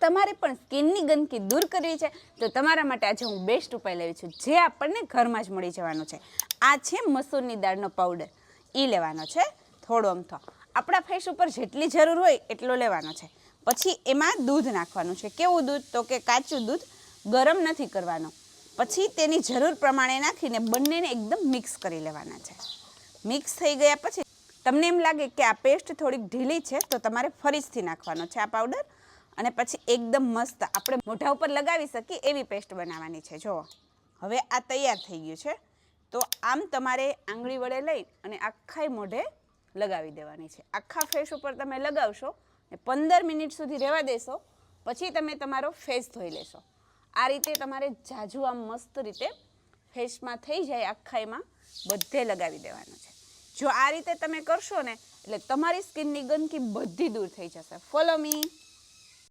તમારે પણ સ્કિનની ગંદકી દૂર કરવી છે, તો તમારા માટે આજે હું બેસ્ટ ઉપાય લેવી છું, જે આપણને ઘરમાં જ મળી જવાનો છે. આ છે મસૂરની દાળનો પાવડર એ લેવાનો છે, થોડો અમથો આપણા ફેસ ઉપર જેટલી જરૂર હોય એટલો લેવાનો છે. પછી એમાં દૂધ નાખવાનું છે. કેવું દૂધ? તો કે કાચું દૂધ ગરમ નથી કરવાનું. પછી તેની જરૂર પ્રમાણે નાખીને બંનેને એકદમ મિક્સ કરી લેવાના છે. મિક્સ થઈ ગયા પછી, તમને એમ લાગે કે આ પેસ્ટ થોડીક ઢીલી છે, તો તમારે ફરીથી નાખવાનો છે આ પાવડર અને પછી એકદમ મસ્ત આપણે મોઢા ઉપર લગાવી શકીએ એવી પેસ્ટ બનાવવાની છે. જુઓ, હવે આ તૈયાર થઈ ગયું છે. તો આમ તમારે આંગળી વડે લઈ અને આખાય મોઢે લગાવી દેવાની છે. આખા ફેસ ઉપર તમે લગાવશો ને પંદર મિનિટ સુધી રહેવા દેશો, પછી તમે તમારો ફેસ ધોઈ લેશો. આ રીતે તમારે જાજુ આમ મસ્ત રીતે ફેસમાં થઈ જાય આખાઈમાં બધે લગાવી દેવાનું છે. જો આ રીતે તમે કરશો ને, એટલે તમારી સ્કિનની ગંદકી બધી દૂર થઈ જશે. Follow me